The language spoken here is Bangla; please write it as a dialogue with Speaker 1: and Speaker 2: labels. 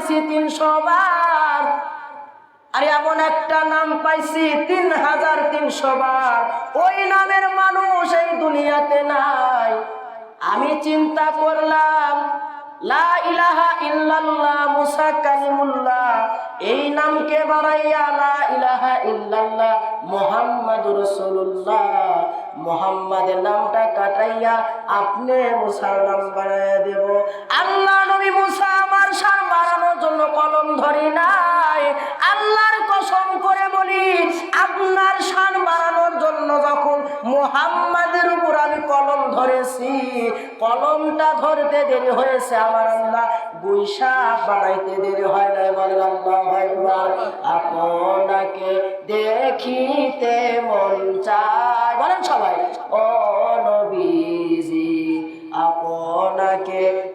Speaker 1: পাইছি তিনশো বার। আর এমন একটা নাম পাইছি তিন হাজার তিনশো বার। ওই নামের মানুষ এই দুনিয়াতে নাই। আমি চিন্তা করলাম, লা ইলাহা ইল্লাল্লাহ মুসা কালিমুল্লাহ, এই নামকে বাড়াইয়া লা ইলাহা ইল্লাল্লাহ মুহাম্মাদুর রাসূলুল্লাহ, মুহাম্মাদের নামটা কাটাইয়া আপনি মুসার নাম বাড়াইয়া দেব। মুহাম্মাদের উপর আমি কলম ধরেছি। কলমটা ধরতে দেরি হয়েছে আমার আল্লাহ। বৈশাখ বানাইতে দেরি হয় নাই বলেন আল্লাহ আপনাকে দেখিতে মন চায়। বলেন সবাই, ও নবীজি, আপনাকে